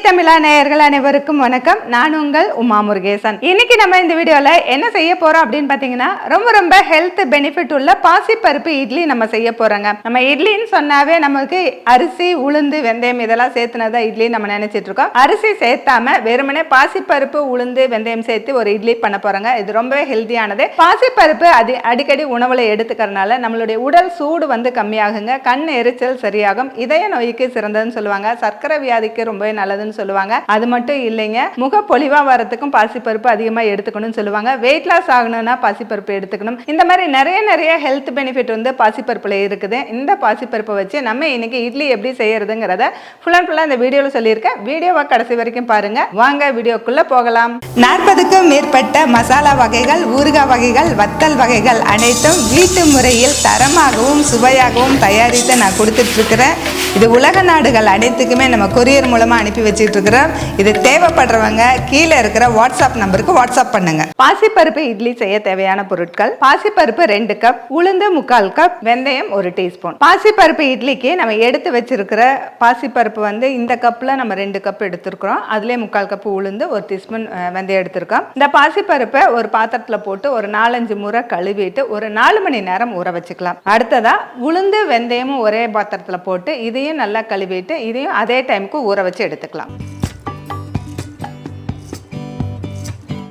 தமிழா நேயர்கள் அனைவருக்கும் வணக்கம். நான் உங்கள் உமா முருகேசன். இன்னைக்கு நம்ம இந்த வீடியோல என்ன செய்ய போறோம் அப்படின்னு பாத்தீங்கன்னா ரொம்ப ரொம்ப ஹெல்த் பெனிஃபிட் உள்ள பாசிப்பருப்பு இட்லி நம்ம செய்ய போறோங்க. நம்ம இட்லின்னு சொன்னாவே நமக்கு அரிசி உளுந்து வெந்தயம் இதெல்லாம் சேர்த்துனதா இட்லி நம்ம நினைச்சிட்டு இருக்கோம். அரிசி சேர்த்தாம வெறுமனே பாசிப்பருப்பு உளுந்து வெந்தயம் சேர்த்து ஒரு இட்லி பண்ண போறோங்க. இது ரொம்பவே ஹெல்த்தியானது பாசிப்பருப்பு அது அடிக்கடி உணவுல எடுத்துக்கறனால நம்மளுடைய உடல் சூடு வந்து கம்மியாகுங்க. கண் எரிச்சல் சரியாகும். இதய நோய்க்கு சிறந்ததுன்னு சொல்லுவாங்க. சர்க்கரை வியாதிக்கு ரொம்பவே நல்லது நல்லதுன்னு சொல்லுவாங்க. அது மட்டும் இல்லைங்க. முக வரத்துக்கும் வரதுக்கும் பாசிப்பருப்பு அதிகமா எடுத்துக்கணும்னு சொல்லுவாங்க. வெயிட் லாஸ் ஆகணும்னா பாசிப்பருப்பு எடுத்துக்கணும். இந்த மாதிரி நிறைய நிறைய ஹெல்த் பெனிஃபிட் வந்து பாசிப்பருப்புல இருக்குது. இந்த பாசிப்பருப்பை வச்சு நம்ம இன்னைக்கு இட்லி எப்படி செய்யறதுங்கிறத ஃபுல் அண்ட் ஃபுல்லாக இந்த வீடியோவில் சொல்லியிருக்கேன். வீடியோவை கடைசி வரைக்கும் பாருங்க. வாங்க வீடியோக்குள்ள போகலாம். நாற்பதுக்கும் மேற்பட்ட மசாலா வகைகள் ஊறுகாய் வகைகள் வத்தல் வகைகள் அனைத்தும் வீட்டு முறையில் தரமாகவும் சுவையாகவும் தயாரித்து நான் கொடுத்துட்டு இருக்கிறேன். இது உலக நாடுகள் அனைத்துக்குமே நம்ம கொரியர் மூலமா அனுப்பி வச்சுட்டு இருக்கிறோம் இது தேவைப்படுறவங்க கீழே இருக்கிற வாட்ஸ்அப் நம்பருக்கு வாட்ஸ்அப் பண்ணுங்க. பாசிப்பருப்பு இட்லி செய்ய தேவையான பொருட்கள். பாசிப்பருப்பு ரெண்டு கப் உளுந்து முக்கால் கப் வெந்தயம் ஒரு டீஸ்பூன். பாசிப்பருப்பு இட்லிக்கு நம்ம எடுத்து வச்சிருக்கிற பாசிப்பருப்பு வந்து இந்த கப்பில் நம்ம ரெண்டு கப் எடுத்திருக்கிறோம். அதுலேயே முக்கால் கப் உளுந்து ஒரு டீஸ்பூன் வெந்தயம் எடுத்திருக்கோம். இந்த பாசிப்பருப்பை ஒரு பாத்திரத்தில் போட்டு ஒரு நாலஞ்சு முறை கழுவிட்டு ஒரு நாலு மணி நேரம் ஊற வச்சுக்கலாம். அடுத்ததா உளுந்து வெந்தயமும் ஒரே பாத்திரத்தில் போட்டு இதையும் நல்லா கழுவிட்டு இதையும் அதே டைமுக்கு ஊற வச்சு எடுத்துக்கலாம்.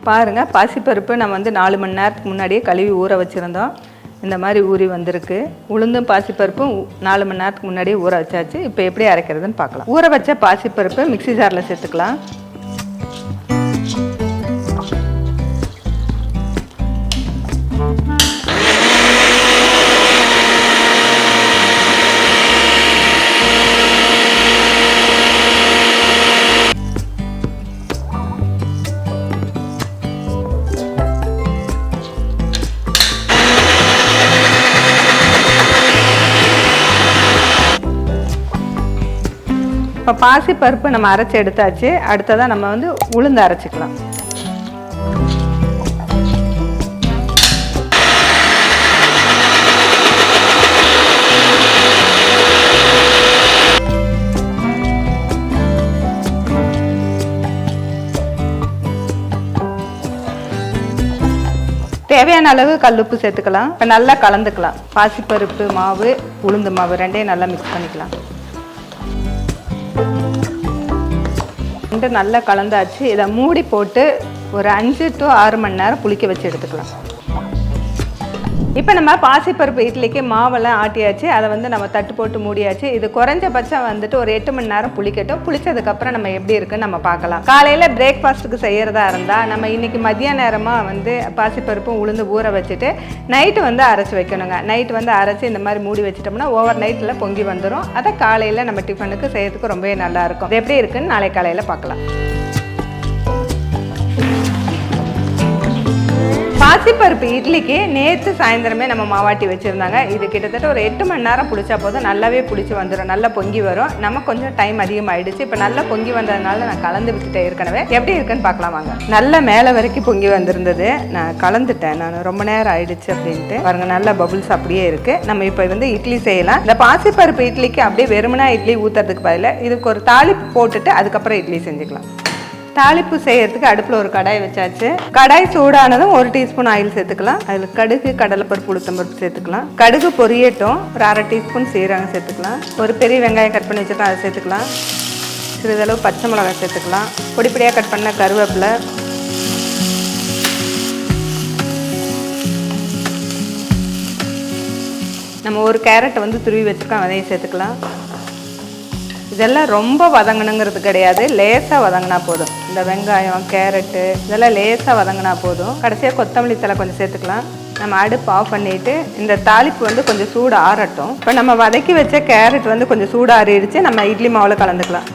பாருங்கள் பாசிப்பருப்பு நம்ம வந்து நாலு மணி நேரத்துக்கு முன்னாடியே கழுவி ஊற வச்சுருந்தோம். இந்த மாதிரி ஊறி வந்திருக்கு. உளுந்தும் பாசிப்பருப்பும் நாலு மணி நேரத்துக்கு முன்னாடியே ஊற வச்சாச்சு. இப்போ எப்படி அரைக்கிறதுன்னு பார்க்கலாம். ஊற வச்ச பாசிப்பருப்பு மிக்ஸி ஜாரில் சேர்த்துக்கலாம். இப்போ பாசிப்பருப்பு நம்ம அரைச்சி எடுத்தாச்சு. அடுத்ததாக நம்ம வந்து உளுந்து அரைச்சிக்கலாம். தேவையான அளவு கல்லுப்பு சேர்த்துக்கலாம். இப்போ நல்லா கலந்துக்கலாம். பாசிப்பருப்பு மாவு உளுந்து மாவு ரெண்டையும் நல்லா மிக்ஸ் பண்ணிக்கலாம். ரெண்டு நல்லா கலந்தாச்சு. இதை மூடி போட்டு ஒரு அஞ்சு டு ஆறு மணி நேரம் புளிக்க வச்சு எடுத்துக்கலாம். இப்போ நம்ம பாசிப்பருப்பு இட்லிக்கு மாவெல்லாம் ஆட்டியாச்சு. அதை வந்து நம்ம தட்டு போட்டு மூடியாச்சு. இது குறைஞ்சபட்சம் வந்துட்டு ஒரு எட்டு மணி நேரம் புளிக்கட்டும். புளிச்சதுக்கப்புறம் நம்ம எப்படி இருக்குன்னு நம்ம பார்க்கலாம். காலையில் பிரேக்ஃபாஸ்ட்டுக்கு செய்கிறதா இருந்தால் நம்ம இன்றைக்கி மதிய நேரமாக வந்து பாசிப்பருப்பும் உளுந்து ஊற வச்சுட்டு நைட்டு வந்து அரைச்சி வைக்கணுங்க. நைட்டு வந்து அரைச்சி இந்த மாதிரி மூடி வச்சிட்டோம்னா ஓவர் நைட்டில் பொங்கி வந்துடும் அதை காலையில் நம்ம டிஃபனுக்கு செய்யறதுக்கு ரொம்பவே நல்லாயிருக்கும் இது எப்படி இருக்குன்னு நாளை காலையில் பார்க்கலாம். பாசிப்பருப்பு இட்லிக்கு நேற்று சாயந்தரமே நம்ம மாவாட்டி வச்சுருந்தாங்க. இது கிட்டத்தட்ட ஒரு எட்டு மணி நேரம் பிடிச்சா போதும். நல்லாவே பிடிச்சி வந்துடும் நல்லா பொங்கி வரும். நம்ம கொஞ்சம் டைம் அதிகமாகிடுச்சு இப்போ நல்லா பொங்கி வந்ததுனால நான் கலந்து விட்டுட்டேன் ஏற்கனவே எப்படி இருக்குன்னு பார்க்கலாம் வாங்க. நல்லா மேலே வரைக்கும் பொங்கி வந்திருந்தது. நான் கலந்துட்டேன். நான் ரொம்ப நேரம் ஆயிடுச்சு அப்படின்ட்டு. பாருங்க நல்ல பபுள்ஸ் அப்படியே இருக்கு. நம்ம இப்போ வந்து இட்லி செய்யலாம். இந்த பாசிப்பருப்பு இட்லிக்கு அப்படியே வெறுமனா இட்லி ஊற்றுறதுக்கு பதிலாக இதுக்கு ஒரு தாளிப்பு போட்டுட்டு அதுக்கப்புறம் இட்லி செஞ்சுக்கலாம். தாளிப்பு செய்யறதுக்கு அடுப்பில் ஒரு கடாய் வச்சாச்சு. கடாய் சூடானதும் ஒரு டீஸ்பூன் ஆயில் சேர்த்துக்கலாம். அதில் கடுகு கடலைப்பருப்பு உளுத்தம்பருப்பு சேர்த்துக்கலாம். கடுகு பொரியட்டும். ஒரு அரை டீஸ்பூன் சீரகம் சேர்த்துக்கலாம். ஒரு பெரிய வெங்காயம் கட் பண்ணி வச்சுருக்கோம் அதை சேர்த்துக்கலாம். சிறிதளவு பச்சை மிளகாய் சேர்த்துக்கலாம். பொடிப்படியாக கட் பண்ண கருவேப்பிலை. நம்ம ஒரு கேரட்டை வந்து துருவி வச்சுருக்கோம் அதையும் சேர்த்துக்கலாம். இதெல்லாம் ரொம்ப வதங்கணுங்கிறது கிடையாது. லேசாக வதங்கினா போதும். இந்த வெங்காயம் கேரட்டு இதெல்லாம் லேசாக வதங்கினா போதும். கடைசியாக கொத்தமல்லி தலை கொஞ்சம் சேர்த்துக்கலாம். நம்ம அடுப்பு ஆஃப் பண்ணிட்டு இந்த தாளிப்பு வந்து கொஞ்சம் சூடு ஆறட்டும். இப்போ நம்ம வதக்கி வச்ச கேரட் வந்து கொஞ்சம் சூடாக ஆறிடுச்சு நம்ம இட்லி மாவில் கலந்துக்கலாம்.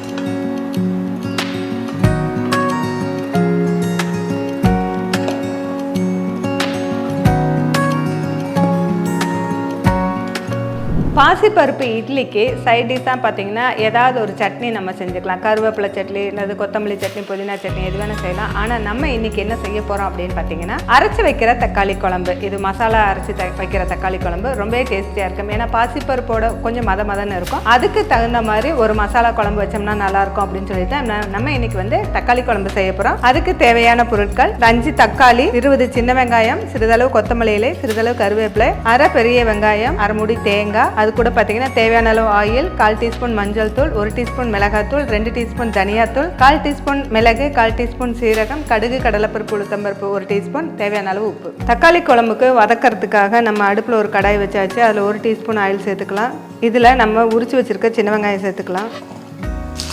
பாசிப்பருப்பு இட்லிக்கு சைட் டிஷ்ஷாக பார்த்தீங்கன்னா ஏதாவது ஒரு சட்னி நம்ம செஞ்சுக்கலாம். கருவேப்பிலை சட்னி அல்லது கொத்தமல்லி சட்னி புதினா சட்னி எது வேணால் செய்யலாம். ஆனால் நம்ம இன்றைக்கி என்ன செய்ய போகிறோம் அப்படின்னு பார்த்தீங்கன்னா அரைச்சி வைக்கிற தக்காளி குழம்பு. இது மசாலா அரைச்சி த வைக்கிற தக்காளி குழம்பு. ரொம்பவே டேஸ்டியாக இருக்கும். ஏன்னா பாசிப்பருப்போட கொஞ்சம் மத மதன்னு இருக்கும். அதுக்கு தகுந்த மாதிரி ஒரு மசாலா குழம்பு வச்சோம்னா நல்லாயிருக்கும் அப்படின்னு சொல்லிட்டு ந- நம்ம இன்றைக்கி வந்து தக்காளி குழம்பு செய்ய போகிறோம் அதுக்கு தேவையான பொருட்கள் அஞ்சு தக்காளி இருபது சின்ன வெங்காயம் சிறிதளவு கொத்தமல்லி இலை சிறிதளவு கருவேப்பிலை அரை பெரிய வெங்காயம் அரை முடி தேங்காய் அது கூட பார்த்தீங்கன்னா தேவையான அளவு ஆயில் கால் டீஸ்பூன் மஞ்சள் தூள் ஒரு டீஸ்பூன் மிளகாத்தூள் ரெண்டு டீஸ்பூன் தனியாத்தூள் கால் டீஸ்பூன் மிளகு கால் டீஸ்பூன் சீரகம் கடுகு கடலைப்பருப்பு உளுத்தம்பருப்பு ஒரு டீஸ்பூன் தேவையான அளவு உப்பு. தக்காளி குழம்புக்கு வதக்கறதுக்காக நம்ம அடுப்பில் ஒரு கடாய் வச்சாச்சு அதில் ஒரு டீஸ்பூன் ஆயில் சேர்த்துக்கலாம். இதில் நம்ம உரிச்சு வச்சுருக்க சின்ன வெங்காயம் சேர்த்துக்கலாம்.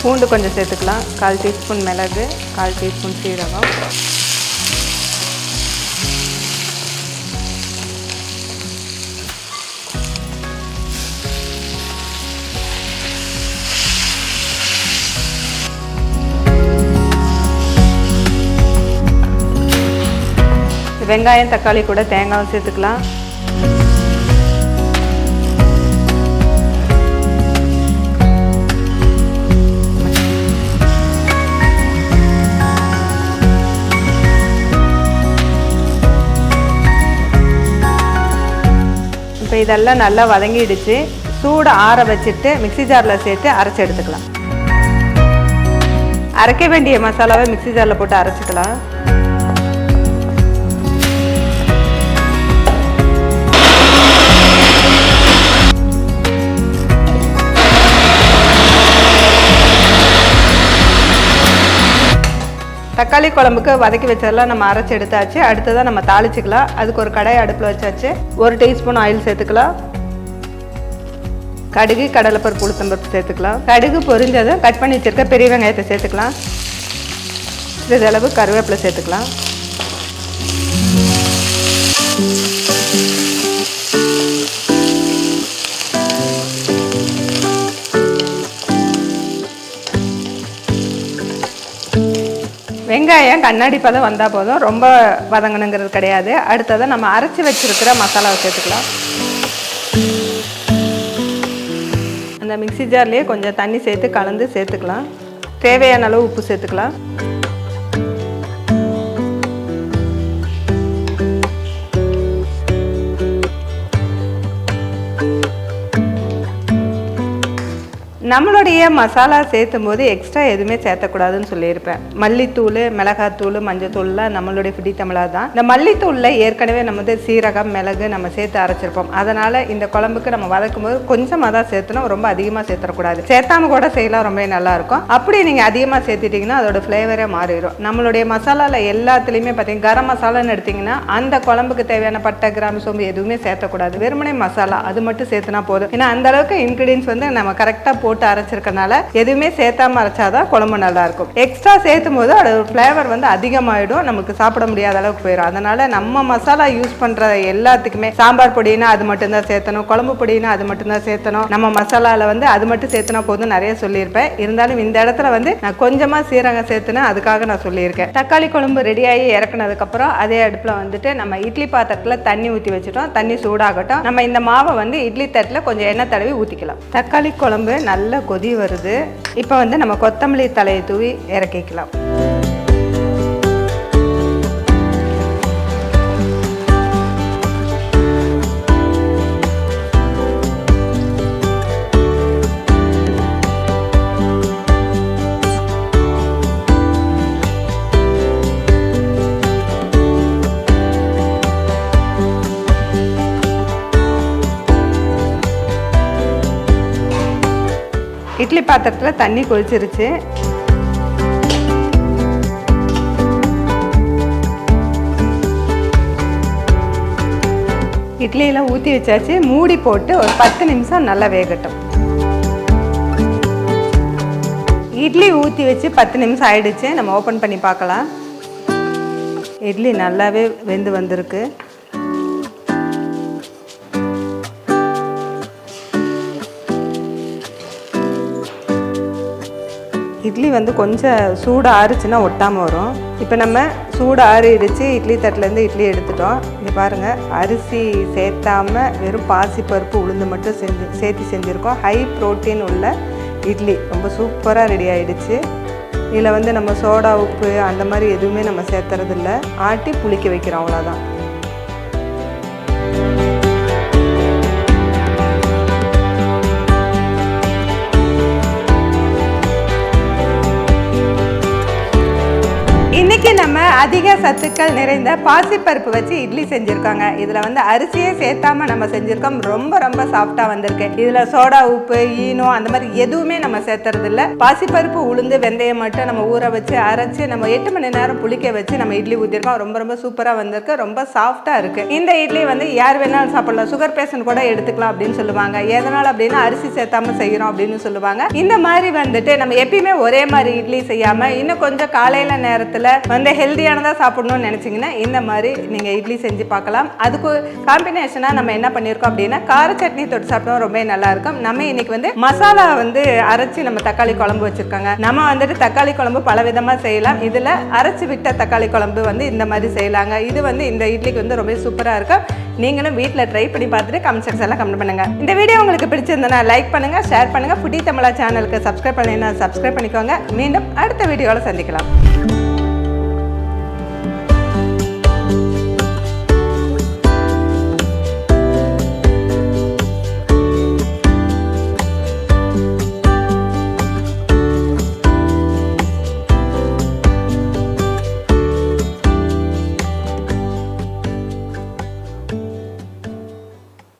பூண்டு கொஞ்சம் சேர்த்துக்கலாம். கால் டீஸ்பூன் மிளகு கால் டீஸ்பூன் சீரகம். வெங்காயம் தக்காளி கூட தேங்காயும் சேர்த்துக்கலாம். இப்போ இதெல்லாம் நல்லா வதங்கிடுச்சு. சூடு ஆற வச்சுட்டு மிக்ஸி ஜாரில் சேர்த்து அரைச்சி எடுத்துக்கலாம். அரைக்க வேண்டிய மசாலாவை மிக்ஸி ஜாரில் போட்டு அரைச்சிக்கலாம். தக்காளி குழம்புக்கு வதக்கி வச்சதெல்லாம் நம்ம அரைச்சி எடுத்தாச்சு. அடுத்ததாக நம்ம தாளிச்சுக்கலாம். அதுக்கு ஒரு கடாய் அடுப்பில் வச்சாச்சு. ஒரு டீஸ்பூன் ஆயில் சேர்த்துக்கலாம். கடுகு கடலைப்பருப்பு உளுத்தம்பருப்பு சேர்த்துக்கலாம். கடுகு பொரிஞ்சதும் கட் பண்ணி வச்சுருக்க பெரிய வெங்காயத்தை சேர்த்துக்கலாம். சிறிதளவு கருவேப்பிலை சேர்த்துக்கலாம். வெங்காயம் கண்ணாடி பதம் வந்தால் போதும். ரொம்ப வதங்கணுங்கிறது கிடையாது. அடுத்ததை நம்ம அரைச்சி வச்சுருக்கிற மசாலாவை சேர்த்துக்கலாம். அந்த மிக்சி ஜார்லேயே கொஞ்சம் தண்ணி சேர்த்து கலந்து சேர்த்துக்கலாம். தேவையான அளவு உப்பு சேர்த்துக்கலாம். நம்மளுடைய மசாலா சேர்த்தும் போது எக்ஸ்ட்ரா எதுவுமே சேர்த்தக்கூடாதுன்னு சொல்லியிருப்பேன். மல்லித்தூள் மிளகாத்தூள் மஞ்சத்தூள்லாம் நம்மளுடைய பிடி தமிழா தான். இந்த மல்லித்தூளில் ஏற்கனவே நம்ம வந்து சீரகம் மிளகு நம்ம சேர்த்து அரைச்சிருப்போம். அதனால் இந்த குழம்புக்கு நம்ம வதக்கும் போது கொஞ்சமாக தான் சேர்த்தணும். ரொம்ப அதிகமாக சேர்த்துடக்கூடாது சேர்த்தாம கூட செய்யலாம். ரொம்ப நல்லாயிருக்கும் அப்படி நீங்கள் அதிகமாக சேர்த்துட்டிங்கன்னா அதோட ஃப்ளேவரே மாறிடும். நம்மளுடைய மசாலாவில் எல்லாத்துலேயுமே பார்த்தீங்கன்னா கரம் மசாலான்னு எடுத்திங்கன்னா அந்த குழம்புக்கு தேவையான பட்டை கிராம் சோம்பு எதுவுமே சேர்த்தக்கூடாது. வெறுமனே மசாலா அது மட்டும் சேர்த்துனா போதும். ஏன்னா அந்த அளவுக்கு இன்க்ரீடியன்ஸ் வந்து நம்ம கரெக்டாக போட்டு போட்டு அரைச்சிருக்கனால எதுவுமே சேர்த்தாம அரைச்சாதான் குழம்பு நல்லா இருக்கும் எக்ஸ்ட்ரா சேர்த்தும் போது அதோட ஃப்ளேவர் வந்து அதிகமாயிடும். நமக்கு சாப்பிட முடியாத அளவுக்கு போயிடும். அதனால நம்ம மசாலா யூஸ் பண்ற எல்லாத்துக்குமே சாம்பார் பொடினா அது மட்டும்தான் சேர்த்தணும். குழம்பு பொடினா அது மட்டும்தான் சேர்த்தணும். நம்ம மசாலால வந்து அது மட்டும் சேர்த்துனா போதும் நிறைய சொல்லியிருப்பேன். இருந்தாலும் இந்த இடத்துல வந்து நான் கொஞ்சமா சீரகம் சேர்த்துனேன் அதுக்காக நான் சொல்லியிருக்கேன். தக்காளி குழம்பு ரெடியாகி இறக்குனதுக்கு அப்புறம் அதே அடுப்புல வந்துட்டு நம்ம இட்லி பாத்திரத்துல தண்ணி ஊற்றி வச்சுட்டோம். தண்ணி சூடாகட்டும். நம்ம இந்த மாவை வந்து இட்லி தட்டில் கொஞ்சம் எண்ணெய் தடவி ஊற்றிக்கலாம் தக்காளி குழம்பு நல்ல நல்லா கொதி வருது. இப்போ வந்து நம்ம கொத்தமல்லி தலையை தூவி இறக்கிக்கலாம். இட்லி பாத்திரத்தில் தண்ணி கொதிச்சிருச்சு. இட்லியெல்லாம் ஊற்றி வச்சாச்சு. மூடி போட்டு ஒரு பத்து நிமிஷம் நல்லா வேகட்டும். இட்லி ஊற்றி வச்சு பத்து நிமிஷம் ஆயிடுச்சு. நம்ம ஓப்பன் பண்ணி பார்க்கலாம். இட்லி நல்லாவே வெந்து வந்திருக்கு. இட்லி வந்து கொஞ்சம் சூடாக ஆறுச்சுன்னா ஒட்டாமல் வரும். இப்போ நம்ம சூடு ஆறிடுச்சு இட்லி தட்டிலேருந்து இட்லி எடுத்துட்டோம். இது பாருங்கள் அரிசி சேர்த்தாமல் வெறும் பாசிப்பருப்பு உளுந்து மட்டும் செஞ்சு சேர்த்து செஞ்சுருக்கோம். ஹை ப்ரோட்டீன் உள்ள இட்லி. ரொம்ப சூப்பராக ரெடி ஆகிடுச்சு இதில் வந்து நம்ம சோடா உப்பு அந்த மாதிரி எதுவுமே நம்ம சேர்த்துறதில்ல. ஆட்டி புளிக்க வைக்கிறோம் அவ்வளோதான் அதிக சத்துக்கள் நிறைந்த பாசிப்பருப்பு வச்சு இட்லி செஞ்சுருக்காங்க. இதில் வந்து அரிசியே சேர்த்தாம நம்ம செஞ்சுருக்கோம். ரொம்ப ரொம்ப சாஃப்டாக வந்திருக்கு. இதில் சோடா உப்பு ஈனோ அந்த மாதிரி எதுவுமே நம்ம சேர்த்துறது இல்லை பாசிப்பருப்பு உளுந்து வெந்தயம் மட்டும் நம்ம ஊற வச்சு அரைச்சி நம்ம எட்டு மணி நேரம் புளிக்க வச்சு நம்ம இட்லி ஊற்றிருக்கோம் ரொம்ப ரொம்ப சூப்பராக வந்திருக்கு. ரொம்ப சாஃப்டாக இருக்குது இந்த இட்லி வந்து யார் வேணாலும் சாப்பிடலாம். சுகர் பேஷண்ட் கூட எடுத்துக்கலாம் அப்படின்னு சொல்லுவாங்க. எதனால் அப்படின்னா அரிசி சேர்த்தாம செய்கிறோம் அப்படின்னு சொல்லுவாங்க. இந்த மாதிரி வந்துட்டு நம்ம எப்பயுமே ஒரே மாதிரி இட்லி செய்யாமல் இன்னும் கொஞ்சம் காலையில் நேரத்தில் வந்து ஹெல்த்தியானதாக சாப்பிடணும்னு நினச்சிங்கன்னா இந்த மாதிரி நீங்கள் இட்லி செஞ்சு பார்க்கலாம். அதுக்கு காம்பினேஷனாக நம்ம என்ன பண்ணியிருக்கோம் அப்படின்னா கார சட்னி தொட்டு சாப்பிட்டோம் ரொம்ப நல்லாயிருக்கும். நம்ம இன்னைக்கு வந்து மசாலா வந்து அரைச்சி நம்ம தக்காளி குழம்பு வச்சுருக்காங்க. நம்ம வந்துட்டு தக்காளி குழம்பு பல விதமாக செய்யலாம். இதில் அரைச்சி விட்ட தக்காளி குழம்பு வந்து இந்த மாதிரி செய்யலாங்க. இது வந்து இந்த இட்லிக்கு வந்து ரொம்ப சூப்பராக இருக்கும். நீங்களும் வீட்டில் ட்ரை பண்ணி பார்த்துட்டு கமெண்ட் செக்ஷன் எல்லாம் கமெண்ட் பண்ணுங்கள் இந்த வீடியோ உங்களுக்கு பிடிச்சிருந்தனா லைக் பண்ணுங்கள் ஷேர் பண்ணுங்கள் புட்டி தமிழா சேனலுக்கு சப்ஸ்கிரைப் பண்ணினா சப்ஸ்கிரைப் பண்ணிக்கோங்க. மீண்டும் அடுத்த வீடியோவில் சந்திக்கலாம்.